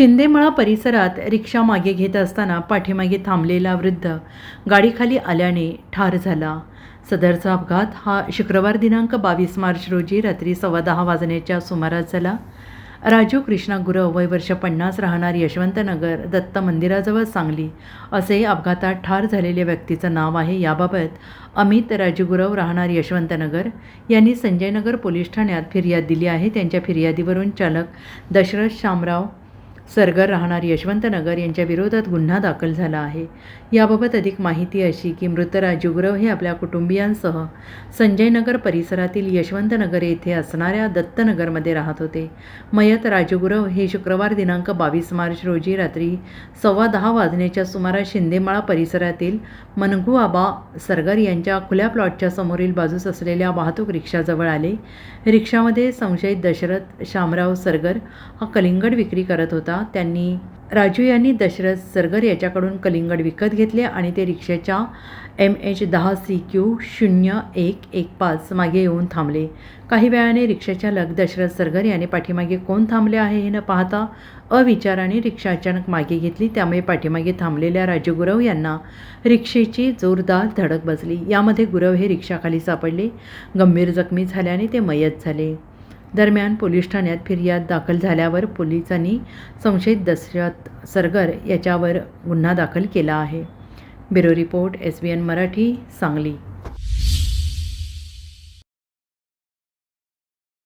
शिंदेमळा परिसरात रिक्षा मागे घेत असताना पाठीमागे थांबलेला वृद्ध गाडीखाली आल्याने ठार झाला. सदरचा अपघात हा शुक्रवार दिनांक बावीस मार्च रोजी रात्री सव्वा दहा वाजण्याच्या सुमारास झाला. राजू कृष्णा गुरव वय वर्ष पन्नास राहणार यशवंतनगर दत्त मंदिराजवळ सांगली असे अपघातात ठार झालेल्या व्यक्तीचं नाव आहे. याबाबत अमित राजू गुरव राहणार यशवंतनगर यांनी संजयनगर पोलीस ठाण्यात फिर्याद दिली आहे. त्यांच्या फिर्यादीवरून चालक दशरथ शामराव सरगर राहणार यशवंतनगर यांच्या विरोधात गुन्हा दाखल झाला आहे. याबाबत अधिक माहिती अशी की मृत राजू हे आपल्या कुटुंबियांसह संजयनगर परिसरातील यशवंतनगर येथे असणाऱ्या दत्तनगरमध्ये राहत होते. मयत राजूगुरव हे शुक्रवार दिनांक बावीस मार्च रोजी रात्री सव्वा दहा वाजण्याच्या सुमारास शिंदेमाळा परिसरातील मनगू आबा सरगर यांच्या खुल्या प्लॉटच्या समोरील बाजूस असलेल्या वाहतूक रिक्षाजवळ आले. रिक्षामध्ये संशयित दशरथ शामराव सरगर हा कलिंगड विक्री करत होता. त्यांनी राजू यांनी दशरथ सरगर याच्याकडून कलिंगड विकत घेतले आणि ते रिक्षेच्या एम एच दहा सी क्यू शून्य एक एक पाच मागे येऊन थांबले. काही वेळाने रिक्षाचालक दशरथ सरगर याने पाठीमागे कोण थांबले आहे हे न पाहता अविचाराने रिक्षा अचानक मागे घेतली. त्यामुळे पाठीमागे थांबलेल्या राजू गुरव यांना रिक्षेची जोरदार धडक बसली. यामध्ये गुरव हे रिक्षाखाली सापडले. गंभीर जखमी झाल्याने ते मयत झाले. दरम्यान पोलीस ठाण्यात फिर्याद दाखल झाल्यावर पोलिसांनी संशयित दशरथ सरगर याच्यावर गुन्हा दाखल केला आहे. Bureau report S B N Marathi Sangli.